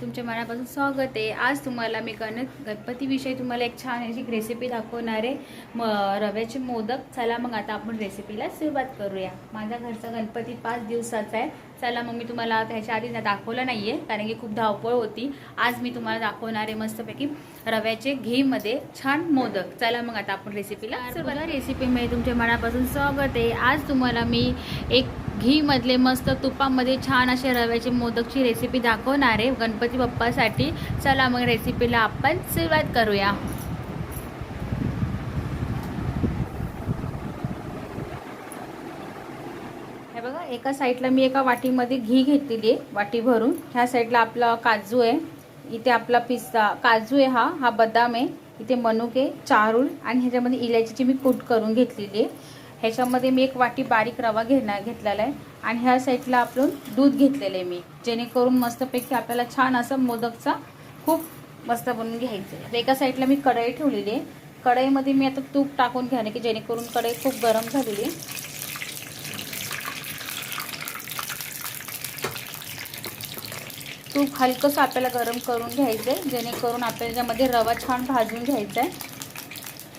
तुमच्या मनापासून स्वागत आहे. आज तुम्हाला मी गण गणपतीविषयी तुम्हाला एक छान अशी रेसिपी दाखवणार आहे. म रव्याचे मोदक. चला मग आता आपण रेसिपीला सुरुवात करूया. माझ्या घरचा गणपती पाच दिवसाचा आहे. चला मग मी तुम्हाला त्याच्या आधी ना दाखवलं नाही आहे कारण की खूप धावपळ होती. आज मी तुम्हाला दाखवणार आहे मस्तपैकी रव्याचे घीमध्ये छान मोदक. चला मग आता आपण रेसिपीला सुरुवात रेसिपीमध्ये तुमच्या मनापासून स्वागत आहे. आज तुम्हाला मी एक घीमधले मस्त तुपामध्ये छान असे रव्याचे मोदकची रेसिपी दाखवणार आहे गणपती बाप्पासाठी. चला मग रेसिपीला आपण सुरुवात करूया. एका साईडला मी एका वाटीमध्ये घी घेतलेली आहे वाटी भरून. ह्या साईडला आपला काजू आहे. इथे आपला पिस्ता काजू आहे हा हा बदाम आहे. इथे मनुके चारूळ आणि ह्याच्यामध्ये इलायचीची मी कूट करून घेतलेली आहे. ह्याच्यामध्ये मी एक वाटी बारीक रवा घेणार घेतलेला आहे. आणि ह्या साईडला आपण दूध घेतलेलं आहे मी जेणेकरून मस्तपैकी आपल्याला छान असं मोदकचा खूप मस्त बनवून घ्यायचं आहे. एका साईडला मी कढई ठेवलेली आहे. कढईमध्ये मी आता तूप टाकून घेणार की जेणेकरून कढई खूप गरम झालेली आहे. तूप हलकंसं आपल्याला गरम करून घ्यायचं आहे जेणेकरून आपल्याला त्याच्यामध्ये रवा छान भाजून घ्यायचा आहे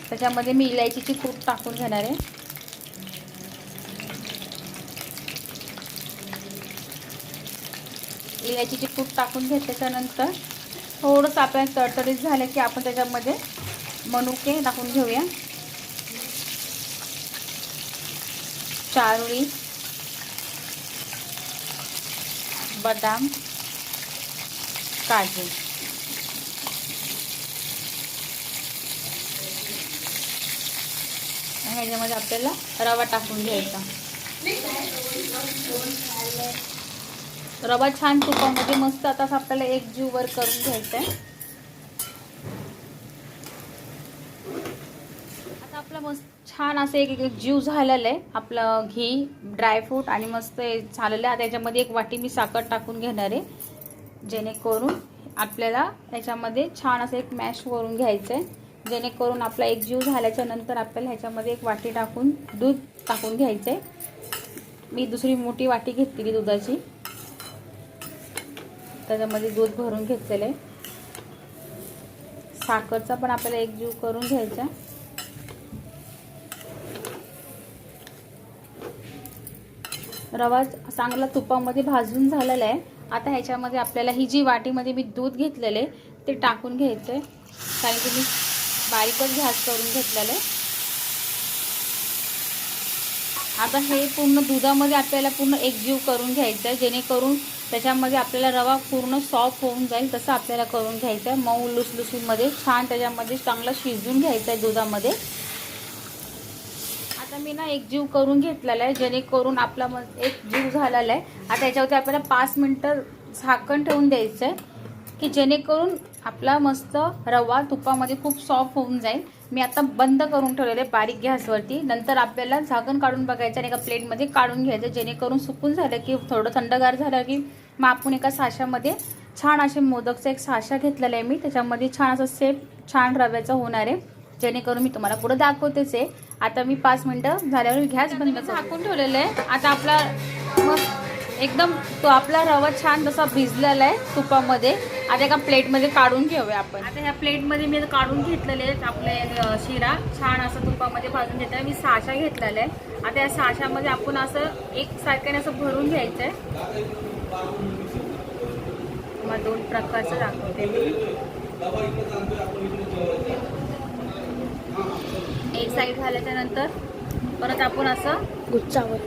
त्याच्यामध्ये मी इलायचीची पूड टाकून घेणार आहे. इलायचीची पूड टाकून घेतल्याच्यानंतर थोडंसं आपल्याला तडतडीत झालं की आपण त्याच्यामध्ये मनुके टाकून घेऊया. चारोळी बदाम काजू ह्याच्यामध्ये आपल्याला रवा टाकून घ्यायचा. रवा छान तुपामध्ये मस्त आता आपल्याला एक जीव करून घ्यायचा आहे आता आपला मस्त छान असं एक एक जीव झालेलं आहे. आपलं घी ड्रायफ्रूट आणि मस्त झालेलं आहे. आता याच्यामध्ये एक वाटी मी साखर टाकून घेणार आहे. जेणेकरून आपल्याला त्याच्यामध्ये छान असं एक मॅश करून घ्यायचं आहे जेणेकरून आपला एक जीव झाल्याच्यानंतर आपल्याला ह्याच्यामध्ये एक वाटी टाकून दूध टाकून घ्यायचं आहे मी दुसरी मोठी वाटी घेतलेली दुधाची. त्याच्यामध्ये दूध भरून घेतलेलं आहे. साखरचा पण आपल्याला एक जीव करून घ्यायचा. रवा चांगला तुपामध्ये भाजून झालेला आहे. आता ह्याच्यामध्ये आपल्याला ही जी वाटीमध्ये मी दूध घेतलेले ते टाकून घ्यायचं. आहे कारण की मी बारीकच घास करून घेतलेलं. आहे आता हे पूर्ण दुधामध्ये आपल्याला पूर्ण एकजीव करून घ्यायचं आहे जेणेकरून त्याच्यामध्ये आपल्याला रवा पूर्ण सॉफ्ट होऊन जाईल तसं आपल्याला करून घ्यायचं आहे मऊ लुसलुसीमध्ये छान त्याच्यामध्ये चांगलं शिजून घ्यायचं आहे दुधामध्ये. आता मी ना एक जीव करून घेतलेला आहे जेणेकरून आपला मग एक जीव झालेला आहे. आता याच्यावरती आपल्याला पाच मिनटं झाकण ठेवून द्यायचं आहे की जेणेकरून आपला मस्त रवा तुपामध्ये खूप सॉफ्ट होऊन जाईल. मी आता बंद करून ठेवलेलं आहे बारीक गॅसवरती. नंतर आपल्याला झाकण काढून बघायचं आणि एका प्लेटमध्ये काढून घ्यायचं जेणेकरून सुकून झालं की थोडं थंडगार झालं की मग आपण एका साशामध्ये छान असे मोदकचा एक साशा घेतलेला आहे मी. त्याच्यामध्ये छान असं सेप छान रव्याचं होणार आहे. जेणेकरून मी तुम्हाला पुढे दाखवतेच आहे. आता मी पाच मिनटं झाल्यावर गॅस बंद झाकून ठेवलेलं आहे. आता आपला मग एकदम तो आपला रवा छान तसा भिजलेला आहे तुपामध्ये. आता एका प्लेटमध्ये काढून घेऊया आपण. आता ह्या प्लेटमध्ये मी काढून घेतलेले आहेत आपले शिरा. छान असं तुपामध्ये भाजून घेतला मी साशा घेतलेला आहे आता या साशामध्ये आपण असं एक सारख्याने असं भरून घ्यायचं आहे. मग दोन प्रकारचं दाखवते मी. एक साईड झाल्याच्यानंतर परत आपण असं गुच्छावर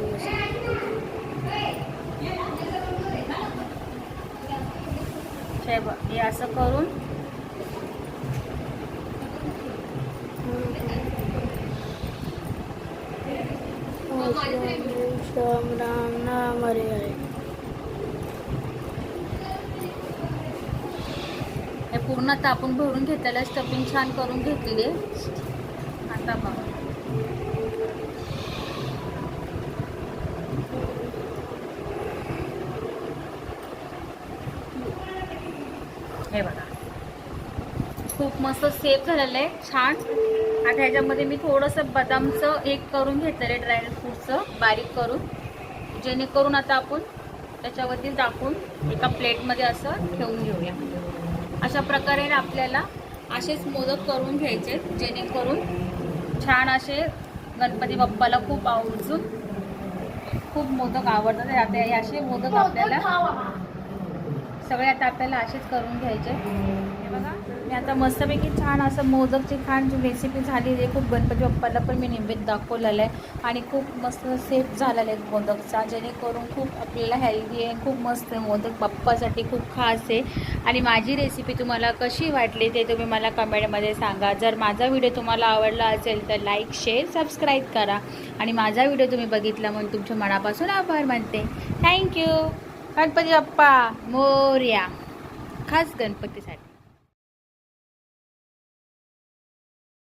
हे हे असं करून राम राम नाम हरे हरे हे पूर्ण आता आपण भरून घेतलेलं स्टफिंग छान करून घेतलेली आहे. आता बघा. हे बघा. खूप मस्त सेफ झालेलं आहे छान. आता ह्याच्यामध्ये मी थोडंसं बदामचं एक करून घेतलेलं आहे ड्रायफ्रूटचं बारीक करून. जेणेकरून आता आपण त्याच्यावरती टाकून एका प्लेटमध्ये असं ठेवून घेऊया. अशा प्रकारे आपल्याला असेच मोदक करून घ्यायचे जेणेकरून छान असे गणपती बाप्पाला खूप आवडून खूप मोदक आवडतात. हे असे मोदक आपल्याला. सगळे आता आपल्याला असेच करून घ्यायचे. हे बघा मी आता मस्तपैकी छान असं मोदकची छान जी रेसिपी झाली आहे. खूप गणपती बाप्पाला पण मी नैवेद्य दाखवलेलं आहे. आणि खूप मस्त सेफ झालेला आहे मोदकचा जेणेकरून खूप आपल्याला हेल्दी आहे खूप मस्त आहे मोदक बाप्पासाठी खूप खास आहे. आणि माझी रेसिपी तुम्हाला कशी वाटली ते तुम्ही मला कमेंटमध्ये सांगा. जर माझा व्हिडिओ तुम्हाला आवडला असेल तर लाईक शेअर सबस्क्राईब करा. आणि माझा व्हिडिओ तुम्ही बघितला म्हणून तुमच्या मनापासून आभार मानते. थँक्यू गणपती बाप्पा मोर्या खास गणपतीसाठी.